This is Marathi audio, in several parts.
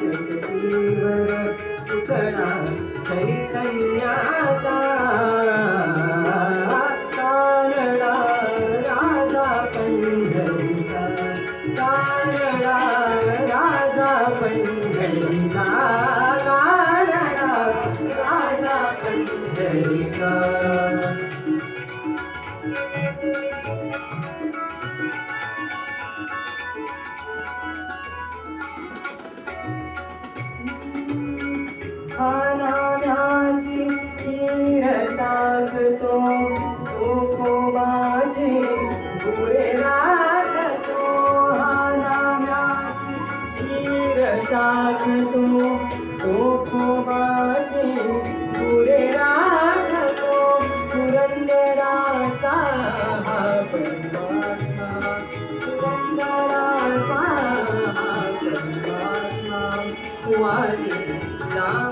जगतीवर तुकडा चैतन्याचा कारळा राजा पंढरीचा कारळा राजा पंढरीचा कारळा राजा पंढरीचा. खानाम्याची खीर टाकतो तुकोबाची पुरे राखतो खानाम्याची खीर टाकतो तुकोबाची पुरे राखतो पुरंदराचा पुरंदराचा हा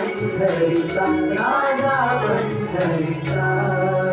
Hari Krishna, Hari Krishna, Krishna